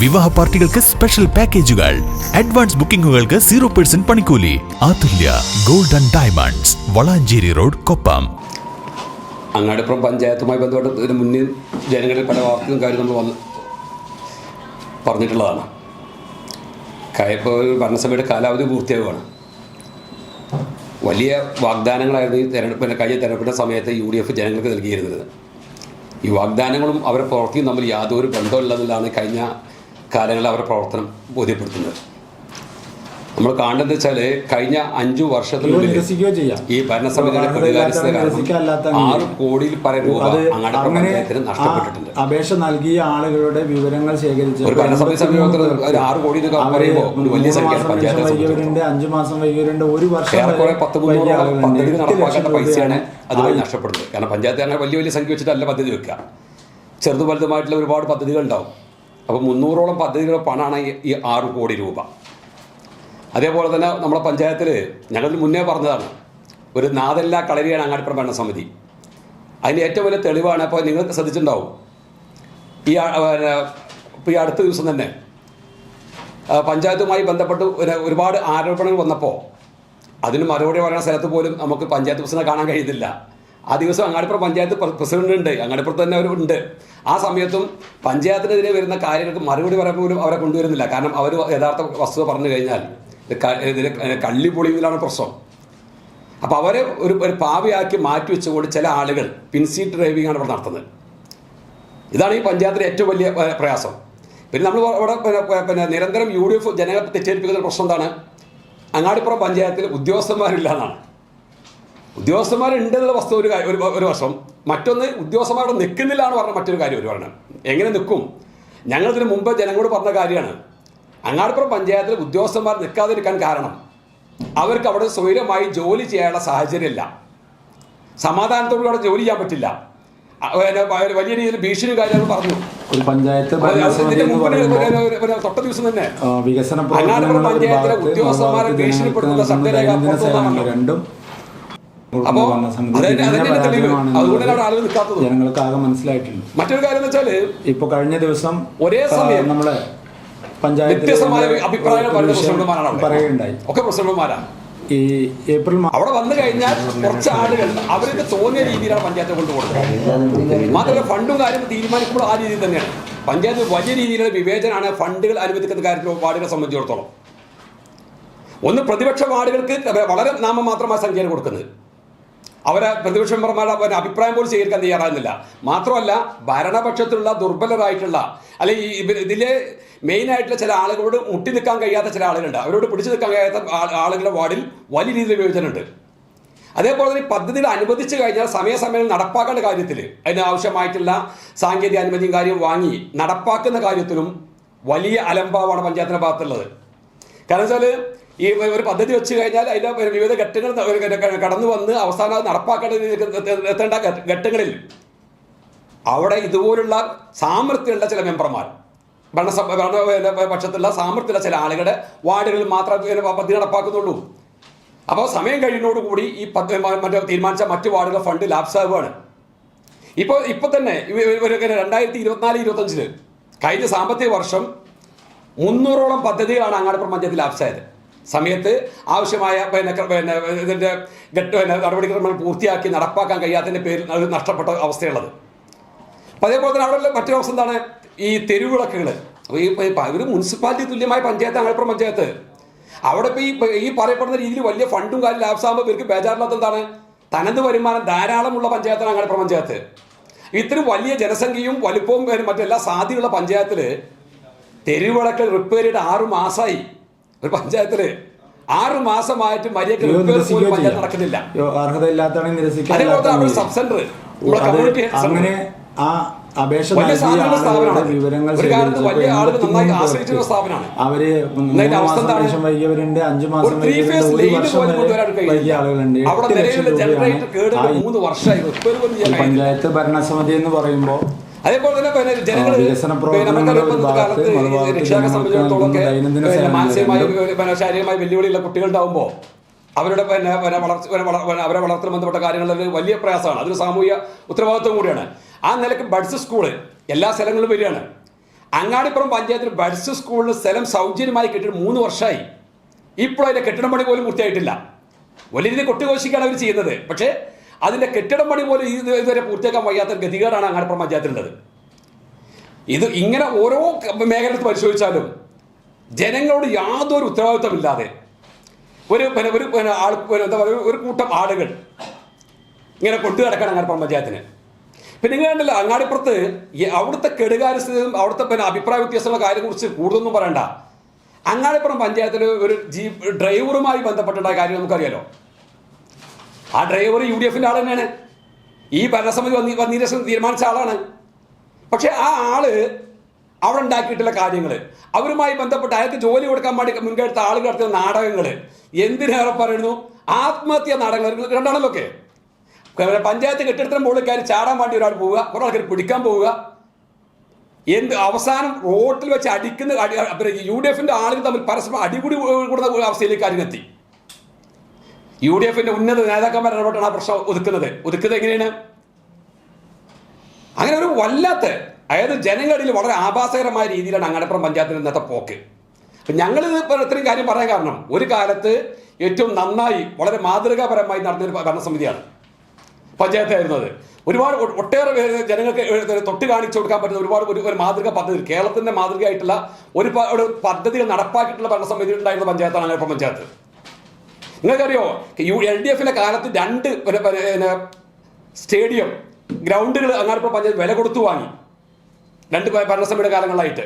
വിവാഹ പാർട്ടികൾക്ക് സ്പെഷ്യൽ പാക്കേജുകൾ അഡ്വാൻസ് ബുക്കിംഗുകൾക്ക് സീറോ പെർസെന്റ് പണിക്കൂലി. Athulya golden diamonds Valanchery road Koppam. Angadipuram പഞ്ചായത്തുമായി ബന്ധപ്പെട്ട് ഇതിന് മുന്നിൽ ജനങ്ങളിൽ പല വാർത്തകളും കാര്യം നമ്മൾ വന്ന് പറഞ്ഞിട്ടുള്ളതാണ്. ഇപ്പോൾ ഭരണസഭയുടെ കാലാവധി പൂർത്തിയാവുകയാണ്. വലിയ വാഗ്ദാനങ്ങളായിരുന്നു ഈ തെരഞ്ഞെടുപ്പിന്റെ കഴിഞ്ഞ തെരഞ്ഞെടുപ്പിന്റെ സമയത്ത് യു ഡി എഫ് ജനങ്ങൾക്ക് നൽകിയിരുന്നത്. ഈ വാഗ്ദാനങ്ങളും അവരുടെ പ്രവൃത്തിയും തമ്മിൽ യാതൊരു ബന്ധമില്ലെന്നുള്ളതാണ് കഴിഞ്ഞ കാലങ്ങളിൽ അവരുടെ പ്രവർത്തനം ബോധ്യപ്പെടുത്തുന്നത്. നമ്മൾ കാണുന്നത് വെച്ചാൽ കഴിഞ്ഞ അഞ്ചു വർഷത്തിനുള്ളിൽ ഈ ഭരണസമിതിയുടെ അർഹതയില്ലാത്തവരെ പ്രതികാരസ്ഥത കാരണം ആറ് കോടിയിൽ പരം രൂപ നഷ്ടപ്പെട്ടിട്ടുണ്ട്. അപേക്ഷ നൽകിയ ആളുകളുടെ വിവരങ്ങൾ ശേഖരിച്ച് ഒരു ഭരണസമിതി സമീപത്തിൽ ഒരു ആറ് കോടി പറയുമ്പോൾ വലിയ പഞ്ചായത്തെ അഞ്ചു മാസം വൈകിയവരുണ്ട് ഒരു വർഷം പത്ത് നടപ്പാക്കേണ്ട പൈസയാണ് അതുവഴി. നഷ്ടപ്പെടുന്നത്. കാരണം പഞ്ചായത്ത് അങ്ങനെ വലിയ വലിയ സംഖ്യ വെച്ചിട്ടല്ല പദ്ധതി വെക്കുക. ചെറുതു വലുതുമായിട്ടുള്ള ഒരുപാട് പദ്ധതികൾ ഉണ്ടാവും അപ്പോൾ മുന്നൂറോളം പദ്ധതികളുടെ പണമാണ് ഈ- ആറ് കോടി രൂപ. അതേപോലെ തന്നെ നമ്മുടെ പഞ്ചായത്തിൽ ഞങ്ങൾ മുന്നേ പറഞ്ഞതാണ് ഒരു നാദല്ല കളരിയാണ് അങ്ങാടിപ്പുറം ഭരണസമിതി. അതിന് ഏറ്റവും വലിയ തെളിവാണ് അപ്പോൾ നിങ്ങൾ ശ്രദ്ധിച്ചിട്ടുണ്ടാവും. ഈ ഇപ്പോൾ ഈ അടുത്ത ദിവസം തന്നെ പഞ്ചായത്തുമായി ബന്ധപ്പെട്ട് ഒരു ഒരുപാട് ആരോപണങ്ങൾ വന്നപ്പോൾ അതിന് മറുപടി പറയുന്ന സ്ഥലത്ത് പോലും നമുക്ക് പഞ്ചായത്ത് പ്രസിഡന്റ് കാണാൻ കഴിയുന്നില്ല. ആ ദിവസം അങ്ങാടിപ്പുറം പഞ്ചായത്ത് പ്രസിഡന്റ് ഉണ്ട്. അങ്ങാടിപ്പുറത്ത് തന്നെ അവരുണ്ട് ആ സമയത്തും പഞ്ചായത്തിനെതിരെ വരുന്ന കാര്യങ്ങൾക്ക് മറുപടി പറയാൻ പോലും അവരെ കൊണ്ടുവരുന്നില്ല. കാരണം അവർ യഥാർത്ഥ വസ്തുത പറഞ്ഞു കഴിഞ്ഞാൽ ഇതിന് കള്ളി പൊളിയുന്നതിലാണ് പ്രശ്നം. അപ്പോൾ അവരെ ഒരു ഒരു പാവയാക്കി മാറ്റി വെച്ചുകൊണ്ട് ചില ആളുകൾ പിൻസീറ്റ് ഡ്രൈവിംഗ് ആണ് ഇവിടെ നടത്തുന്നത്. ഇതാണ് ഈ പഞ്ചായത്തിലെ ഏറ്റവും വലിയ പ്രയാസം. പിന്നെ നമ്മൾ ഇവിടെ പിന്നെ നിരന്തരം യു ഡി എഫ് ജനങ്ങളെ തെറ്റിദ്ധരിപ്പിക്കുന്ന പ്രശ്നം എന്താണ്? അങ്ങാടിപ്പുറം പഞ്ചായത്തിൽ ഉദ്യോഗസ്ഥന്മാരില്ല എന്നാണ്. ഉദ്യോഗസ്ഥന്മാരുണ്ട് എന്നുള്ള വസ്തു ഒരു ഒരു വർഷം വശം. മറ്റൊന്ന് ഉദ്യോഗസ്ഥന്മാരുടെ നിൽക്കുന്നില്ല എന്ന് പറഞ്ഞ മറ്റൊരു കാര്യം ഒരു പറഞ്ഞത് എങ്ങനെ നിൽക്കും? ഞങ്ങളിതിന് മുമ്പ് ജനങ്ങളോട് പറഞ്ഞ കാര്യമാണ്. അങ്ങാടിപ്പുറം പഞ്ചായത്തിൽ ഉദ്യോഗസ്ഥന്മാർ നിൽക്കാതിരിക്കാൻ കാരണം അവർക്ക് അവിടെ സ്വൈരമായി ജോലി ചെയ്യാനുള്ള സാഹചര്യമില്ല. സമാധാനത്തോടുകൂടി അവിടെ ജോലി ചെയ്യാൻ പറ്റില്ല. വലിയ രീതിയിൽ ഭീഷണി കാര്യങ്ങൾ പറഞ്ഞു. ഒരു പഞ്ചായത്ത് തൊട്ട ദിവസം തന്നെ വികസന പഞ്ചായത്തിലെ ഉദ്യോഗസ്ഥന്മാരെ ഭീഷണിപ്പെടുത്തുന്ന ശബ്ദരേഖ. രണ്ടും ജനങ്ങൾക്ക് ആകെ മനസ്സിലായിട്ടുണ്ട്. മറ്റൊരു കാര്യം വെച്ചാൽ ഇപ്പൊ കഴിഞ്ഞ ദിവസം ഒരേ സമയം നമ്മളെ. പറയുകയുണ്ടായി. ഒക്കെ പ്രസിഡന്റുമാരാണ് ഈ ഏപ്രിൽ അവിടെ വന്നു കഴിഞ്ഞാൽ കുറച്ച് ആളുകൾ അവർക്ക് തോന്നിയ രീതിയിലാണ് പഞ്ചായത്തെ കൊണ്ടുപോകുന്നത് മാത്രമല്ല ഫണ്ടും കാര്യം തീരുമാനിക്കുമ്പോൾ ആ രീതിയിൽ തന്നെയാണ്. പഞ്ചായത്ത് വലിയ രീതിയിലുള്ള വിവേചനമാണ് ഫണ്ടുകൾ അനുവദിക്കുന്ന കാര്യത്തിൽ വാർഡുകളെ സംബന്ധിച്ചിടത്തോളം. ഒന്ന് പ്രതിപക്ഷ വാർഡുകൾക്ക് വളരെ നാമം നാമമാത്രമായ സംഖ്യയാണ് കൊടുക്കുന്നത്. പ്രതിപക്ഷ മെമ്പർമാരുടെ അവരുടെ അഭിപ്രായം പോലും സ്വീകരിക്കാൻ തയ്യാറാകുന്നില്ല. മാത്രമല്ല ഭരണപക്ഷത്തിലുള്ള ദുർബലരായിട്ടുള്ള അല്ലെങ്കിൽ ഇതിലെ മെയിൻ ആയിട്ടുള്ള ചില ആളുകളോട് മുട്ടി നിൽക്കാൻ കഴിയാത്ത ചില ആളുകളുണ്ട്. അവരോട് പിടിച്ചു നിൽക്കാൻ കഴിയാത്ത ആളുകളുടെ വാർഡിൽ വലിയ രീതിയിൽ വിവേചനമുണ്ട് അതേപോലെ തന്നെ പദ്ധതിയിൽ അനുവദിച്ചു കഴിഞ്ഞാൽ സമയസമയം നടപ്പാക്കേണ്ട കാര്യത്തിൽ അതിന് ആവശ്യമായിട്ടുള്ള സാങ്കേതിക അനുമതിയും കാര്യം വാങ്ങി നടപ്പാക്കുന്ന കാര്യത്തിലും വലിയ അലംഭാവമാണ് പഞ്ചായത്തിന്റെ ഭാഗത്തുള്ളത്. കാരണം വെച്ചാൽ ഈ ഒരു പദ്ധതി വെച്ച് കഴിഞ്ഞാൽ അതിന്റെ വിവിധ ഘട്ടങ്ങൾ കടന്നു വന്ന് അവസാനം അത് നടപ്പാക്കേണ്ട എത്തേണ്ട ഘട്ടങ്ങളിൽ അവിടെ ഇതുപോലുള്ള സാമർത്ഥ്യമുള്ള ചില മെമ്പർമാർ ഭരണസഭ ഭരണ പക്ഷത്തുള്ള സാമർത്ഥ്യമുള്ള ചില ആളുകളുടെ വാർഡുകളിൽ മാത്രമേ പദ്ധതി നടപ്പാക്കുന്നുള്ളൂ. അപ്പോൾ സമയം കഴിയുന്നതോടുകൂടി ഈ പദ്ധതി മറ്റേ തീരുമാനിച്ച മറ്റു വാർഡുകളുടെ ഫണ്ട് ലാപ്സാവുകയാണ് ഇപ്പോൾ ഇപ്പോൾ തന്നെ രണ്ടായിരത്തി ഇരുപത്തിനാല് ഇരുപത്തഞ്ചിൽ കഴിഞ്ഞ സാമ്പത്തിക വർഷം മുന്നൂറോളം പദ്ധതികളാണ് അങ്ങാടിപ്പുറം പഞ്ചായത്തിൽ ലാപ്സായത്. സമയത്ത് ആവശ്യമായ പിന്നെ പിന്നെ ഇതിന്റെ ഘട്ട പിന്നെ നടപടിക്രമങ്ങൾ പൂർത്തിയാക്കി നടപ്പാക്കാൻ കഴിയാത്തതിന്റെ പേരിൽ അത് നഷ്ടപ്പെട്ട അവസ്ഥയുള്ളത്. അപ്പം അതേപോലെ തന്നെ അവിടെ മറ്റൊരു അവസ്ഥ എന്താണ്? ഈ തെരുവിളക്കുകൾ അപ്പോൾ ഈ ഒരു മുനിസിപ്പാലിറ്റി തുല്യമായ പഞ്ചായത്ത് അങ്ങനെപ്പുറം പഞ്ചായത്ത്. അവിടെ ഇപ്പോൾ ഈ ഈ പറയപ്പെടുന്ന രീതിയിൽ വലിയ ഫണ്ടും കാര്യം ലാഭസാകുമ്പോൾ ഇവർക്ക് ബേജാറില്ലാത്ത എന്താണ്? തനത് വരുമാനം ധാരാളമുള്ള പഞ്ചായത്താണ് അങ്ങനെപ്പുറം പഞ്ചായത്ത്. ഇത്രയും വലിയ ജനസംഖ്യയും വലുപ്പവും മറ്റെല്ലാ സാധ്യതയുള്ള പഞ്ചായത്തിൽ തെരുവിളക്കൽ റിപ്പയർ ചെയ്ത് ആറു മാസമായി ഒരു പഞ്ചായത്തിൽ ആറ് മാസമായിട്ട് മര്യാദ പഞ്ചായത്ത് നടക്കുന്നില്ല. നിരസിക്കാൻ. സബ് സെന്റർ അങ്ങനെ ആ അപേക്ഷ വിവരങ്ങൾ അവർ മൂന്ന് മാസം? വൈകിയവരുണ്ട് അഞ്ചു മാസം ഒരു വൈകിയവരുണ്ട് ഒരു വർഷം വരെ വൈകിയ ആളുകളുണ്ട് എട്ട് ലക്ഷം രൂപയാണ് പഞ്ചായത്ത് ഭരണസമിതി എന്ന് പറയുമ്പോൾ അതേപോലെ തന്നെ പിന്നെ ജനങ്ങൾ കാലത്ത് സേവനങ്ങൾ മാനസികമായി പിന്നെ ശാരീരികമായി വെല്ലുവിളിയുള്ള കുട്ടികളുണ്ടാവുമ്പോൾ അവരുടെ പിന്നെ പിന്നെ വളർച്ച പിന്നെ അവരെ വളർത്തുന്ന ബന്ധപ്പെട്ട കാര്യങ്ങളിൽ വലിയ പ്രയാസമാണ്. അതൊരു സാമൂഹിക ഉത്തരവാദിത്വം കൂടിയാണ്. ആ നിലയ്ക്ക് ബഡ്സ് സ്കൂൾ എല്ലാ സ്ഥലങ്ങളിലും വരികയാണ്. അങ്ങാടിപ്പുറം പഞ്ചായത്തിൽ ബഡ്സ് സ്കൂളിൽ സ്ഥലം സൗജന്യമായി കിട്ടി മൂന്ന് വർഷമായി. ഇപ്പോഴും അതിന്റെ കെട്ടിടം പണി പോലും പൂർത്തിയായിട്ടില്ല. വലിയ രീതിയിൽ കൊട്ടുകോശിക്കാണ് അവർ ചെയ്യുന്നത്. പക്ഷേ അതിന്റെ കെട്ടിടം പണി പോലും ഇതുവരെ പൂർത്തിയാക്കാൻ വയ്യാത്ത ഗതികേടാണ് അങ്ങാടിപ്പുറം പഞ്ചായത്തിലുള്ളത്. ഇത് ഇങ്ങനെ ഓരോ മേഖല പരിശോധിച്ചാലും ജനങ്ങളോട് യാതൊരു ഉത്തരവാദിത്തമില്ലാതെ ഒരു ഒരു ആൾ എന്താ പറയുക ഒരു കൂട്ടം ആളുകൾ ഇങ്ങനെ കൊണ്ടു കിടക്കണം അങ്ങാടിപ്പുറം പഞ്ചായത്തിന്. പിന്നെ നിങ്ങൾ കണ്ടല്ലോ അങ്ങാടിപ്പുറത്ത് അവിടുത്തെ കെടുകാരസ്ഥിതിയും അവിടുത്തെ പിന്നെ അഭിപ്രായ വ്യത്യാസമുള്ള കാര്യത്തെക്കുറിച്ച് കൂടുതലൊന്നും പറയണ്ട. അങ്ങാടിപ്പുറം പഞ്ചായത്തിൽ ഒരു ജീപ്പ് ഡ്രൈവറുമായി ബന്ധപ്പെട്ടുണ്ടായ കാര്യം നമുക്കറിയാലോ. ആ ഡ്രൈവർ യു ഡി എഫിന്റെ ആൾ തന്നെയാണ്. ഈ ഭരണസമിതി വന്നി വന്നതിന് തീരുമാനിച്ച ആളാണ്. പക്ഷെ ആ ആൾ അവിടെ ഉണ്ടാക്കിയിട്ടുള്ള കാര്യങ്ങൾ അവരുമായി ബന്ധപ്പെട്ട് അയാൾക്ക് ജോലി കൊടുക്കാൻ വേണ്ടി മുൻകെടുത്ത ആളുകൾ നടത്തിയ നാടകങ്ങൾ എന്തിനേറെ പറയുന്നു? ആത്മഹത്യ നാടകങ്ങൾ രണ്ടാണല്ലോ ഒക്കെ. പഞ്ചായത്ത് കെട്ടിടത്തിന് മുകളിൽ കയറി ചാടാൻ വേണ്ടി ഒരാൾ പോവുക കുറെ ആൾക്കാർ പിടിക്കാൻ പോവുക. എന്ത് അവസാനം റോട്ടിൽ വെച്ച് അടിക്കുന്ന യു ഡി എഫിന്റെ ആളുകൾ തമ്മിൽ പരസ്പരം അടികൂടി കൂടുന്ന അവസ്ഥയിലേക്ക് എത്തി യു ഡി എഫിന്റെ ഉന്നത നേതാക്കന്മാർ ഇടപെട്ടാണ് ആ പ്രശ്നം ഒതുക്കുന്നത്. ഒതുക്കുന്നത് എങ്ങനെയാണ്? അങ്ങനെ ഒരു വല്ലാത്ത അതായത് ജനങ്ങളിൽ വളരെ ആഭാസകരമായ രീതിയിലാണ് അങ്ങനപ്പുറം പഞ്ചായത്തിന് ഇന്നത്തെ പോക്ക്. അപ്പം ഇപ്പോൾ ഇത്രയും കാര്യം പറയാൻ കാരണം ഒരു കാലത്ത് ഏറ്റവും നന്നായി വളരെ മാതൃകാപരമായി നടന്നൊരു ഭരണസമിതിയാണ് പഞ്ചായത്തായിരുന്നു അത് ഒരുപാട് ഒട്ടേറെ പേര് ജനങ്ങൾക്ക് തൊട്ട് കാണിച്ചു കൊടുക്കാൻ പറ്റുന്ന ഒരുപാട് ഒരു ഒരു മാതൃക പദ്ധതി കേരളത്തിന്റെ മാതൃകയായിട്ടുള്ള ഒരു പദ്ധതികൾ നടപ്പാക്കിയിട്ടുള്ള ഭരണസമിതി ഉണ്ടായിരുന്ന പഞ്ചായത്താണ് അങ്ങനെ പഞ്ചായത്ത്. നിങ്ങൾക്കറിയോ? യു എൽ ഡി എഫിന്റെ കാലത്ത് രണ്ട് സ്റ്റേഡിയം ഗ്രൗണ്ടുകൾ അങ്ങാടിപ്പുറം പഞ്ചായത്ത് വില കൊടുത്തു വാങ്ങി. രണ്ട് ഭരണസമിതിയുടെ കാലങ്ങളായിട്ട്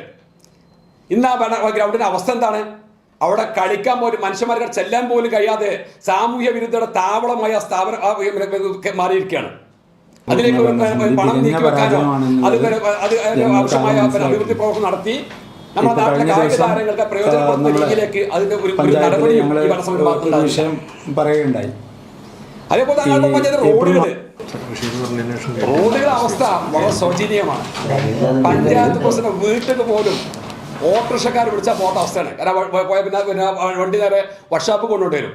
ഇന്ന് ആ ഭരണ ഗ്രൗണ്ടിന്റെ അവസ്ഥ എന്താണ്? അവിടെ കളിക്കാൻ പോലും മനുഷ്യന്മാർക്ക് ചെല്ലാൻ പോലും കഴിയാതെ സാമൂഹ്യ വിരുദ്ധയുടെ താവളമായ സ്ഥാപനം മാറിയിരിക്കുകയാണ്. അതിലേക്ക് പണം നീക്കി വെക്കാനോ അത് അത് ആവശ്യമായ അഭിവൃദ്ധി. പ്രവർത്തനം നടത്തി കഴിഞ്ഞ ദിവസം, നമ്മളെ ഒരു പഞ്ചായത്തിൽ വിഷയം പറയുകയുണ്ടായി. അതേപോലെ തന്നെ ഈ പഞ്ചായത്ത് റോഡുകൾ റോഡുകളുടെ അവസ്ഥ വളരെ ശോചനീയമാണ്. പഞ്ചായത്ത് പ്രസിഡന്റ് വീട്ടിൽ പോലും ഓട്ടോറിക്ഷക്കാർ വിളിച്ചാൽ പോട്ട അവസ്ഥയാണ്. കാരണം പോയ പിന്നെ പിന്നെ വണ്ടി നേരെ വർക്ക്ഷോപ്പ് കൊണ്ടുകൊണ്ട് വരും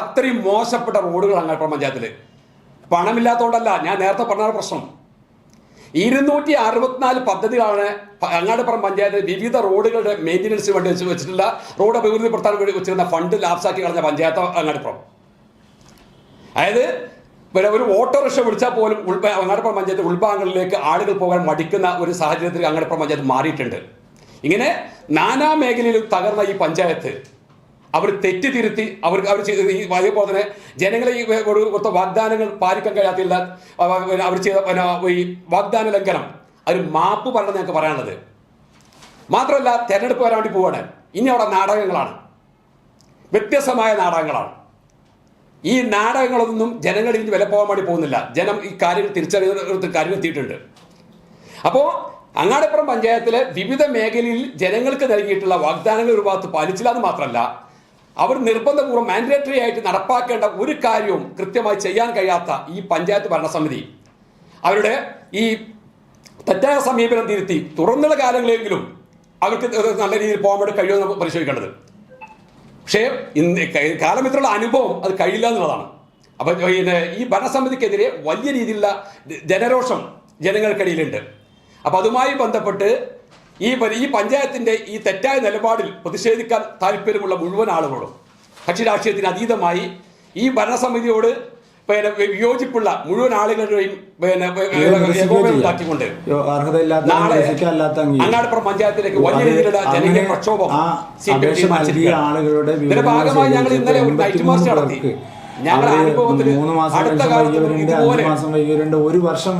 അത്രയും മോശപ്പെട്ട റോഡുകളാണ് പഞ്ചായത്തിൽ പണമില്ലാത്തതുകൊണ്ടല്ല ഞാൻ നേരത്തെ പറഞ്ഞ പ്രശ്നം. ഇരുന്നൂറ്റി അറുപത്തിനാല് പദ്ധതികളാണ് അങ്ങാടിപ്പുറം പഞ്ചായത്ത് വിവിധ റോഡുകളുടെ മെയിന്റനൻസിന് വേണ്ടി വെച്ച് വെച്ചിട്ടുള്ള റോഡ് അഭിവൃദ്ധിപ്പെടുത്താൻ വേണ്ടി വെച്ചിരുന്ന ഫണ്ട് ലാപ്സാക്കി കളഞ്ഞ പഞ്ചായത്ത് അങ്ങാടിപ്പുറം. അതായത് പിന്നെ ഒരു ഓട്ടോറിക്ഷ വിളിച്ചാൽ പോലും ഉൾ അങ്ങാടിപ്പുറം പഞ്ചായത്ത് ഉൾഭാഗങ്ങളിലേക്ക് ആളുകൾ പോകാൻ മടിക്കുന്ന ഒരു സാഹചര്യത്തിൽ അങ്ങാടിപ്പുറം പഞ്ചായത്ത് മാറിയിട്ടുണ്ട്. ഇങ്ങനെ നാനാ മേഖലയിലും തകർന്ന ഈ പഞ്ചായത്ത് അവർ തെറ്റ് തിരുത്തി അവർക്ക് അവർ ചെയ്ത ഈ അതേപോലെ ജനങ്ങളെ ഈ ഒരു വാഗ്ദാനങ്ങൾ പാലിക്കാൻ കഴിയാത്തില്ല അവർ ചെയ്ത പിന്നെ ഈ വാഗ്ദാന ലംഘനം. അതിന് മാപ്പ് പറയണം ഞങ്ങൾക്ക് പറയാനുള്ളത്. മാത്രമല്ല തെരഞ്ഞെടുപ്പ് വരാൻ വേണ്ടി പോവാണ്. ഇനി അവിടെ നാടകങ്ങളാണ്. വ്യത്യസ്തമായ നാടകങ്ങളാണ്. ഈ നാടകങ്ങളൊന്നും ജനങ്ങൾ നിന്ന് വില പോകാൻ വേണ്ടി പോകുന്നില്ല. ജനം ഈ കാര്യങ്ങൾ തിരിച്ചറിയുന്ന കാര്യം എത്തിയിട്ടുണ്ട്. അപ്പോൾ അങ്ങാടിപ്പുറം പഞ്ചായത്തിലെ വിവിധ മേഖലയിൽ ജനങ്ങൾക്ക് നൽകിയിട്ടുള്ള വാഗ്ദാനങ്ങൾ ഒരു ഭാഗത്ത് പാലിച്ചില്ല എന്ന് മാത്രമല്ല അവർ നിർബന്ധപൂർവം മാൻഡേറ്ററി ആയിട്ട് നടപ്പാക്കേണ്ട ഒരു കാര്യവും കൃത്യമായി ചെയ്യാൻ കഴിയാത്ത ഈ പഞ്ചായത്ത് ഭരണസമിതി. അവരുടെ ഈ തെറ്റായ സമീപനം തിരുത്തി തുറന്നുള്ള കാലങ്ങളെങ്കിലും അവർക്ക് നല്ല രീതിയിൽ പോകാൻ വേണ്ടി കഴിയുമെന്ന് പരിശോധിക്കേണ്ടത്. പക്ഷേ ഇന്ന് കാലം ഇത്രയുള്ള അനുഭവം അത് കഴിയില്ല എന്നുള്ളതാണ്. അപ്പൊ പിന്നെ ഈ ഭരണസമിതിക്കെതിരെ വലിയ രീതിയിലുള്ള ജനരോഷം ജനങ്ങൾക്കിടയിലുണ്ട്. അപ്പൊ അതുമായി ബന്ധപ്പെട്ട് ഈ ഈ പഞ്ചായത്തിന്റെ ഈ തെറ്റായ നിലപാടിൽ പ്രതിഷേധിക്കാൻ താല്പര്യമുള്ള മുഴുവൻ ആളുകളും കക്ഷി രാഷ്ട്രീയത്തിന് അതീതമായി ഈ ഭരണസമിതിയോട് പിന്നെ വിയോജിപ്പുള്ള മുഴുവൻ ആളുകളുടെയും പിന്നെ ഉണ്ടാക്കിക്കൊണ്ട് നാളെ. അങ്ങാടിപ്പുറം പഞ്ചായത്തിലേക്ക് വലിയ രീതിയിലുള്ള ജനകീയ പ്രക്ഷോഭം ആളുകളുടെ ഇതിന്റെ ഭാഗമായി ഞങ്ങൾ ഇന്നലെ ഒരു നൈറ്റ് മാർച്ച് നടത്തി. മൂന്ന് മാസം വൈകിയവരുണ്ട് അഞ്ച് മാസം വൈകിയവരുണ്ട് ഒരു വർഷം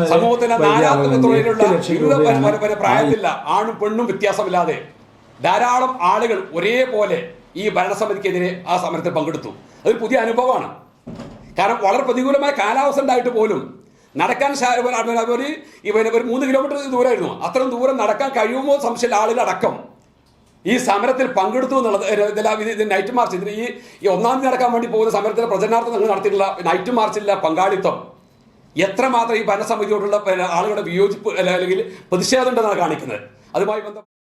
വരെ പ്രായത്തില്ല. ആണും പെണ്ണും വ്യത്യാസമില്ലാതെ ധാരാളം ആളുകൾ ഒരേപോലെ ഈ ഭരണസമിതിക്കെതിരെ ആ സമരത്തിൽ പങ്കെടുത്തു. അതൊരു പുതിയ അനുഭവമാണ്. കാരണം വളരെ പ്രതികൂലമായ കാലാവസ്ഥ ഉണ്ടായിട്ട് പോലും നടക്കാൻ ഒരു മൂന്ന് കിലോമീറ്റർ ദൂരമായിരുന്നു. അത്രയും ദൂരം നടക്കാൻ കഴിയുമോ സംശയമുള്ള ആളുകൾ അടക്കം ഈ സമരത്തിൽ പങ്കെടുത്തു എന്നുള്ളത് ഇതെല്ലാം ഇത് നൈറ്റ് മാർച്ച് ഇതിന് ഈ ഈ ഒന്നാം തീയതി നടക്കാൻ വേണ്ടി പോകുന്ന സമരത്തിലെ പ്രചരണാർത്ഥം നിങ്ങൾ നടത്തിയിട്ടുള്ള നൈറ്റ് മാർച്ചിലെ പങ്കാളിത്തം എത്രമാത്രം ഈ ഭരണസമിതിയോടുള്ള ആളുകളുടെ വിയോജിപ്പ് അല്ലെങ്കിൽ പ്രതിഷേധം ഉണ്ടെന്നാണ് കാണിക്കുന്നത്. അതുമായി ബന്ധം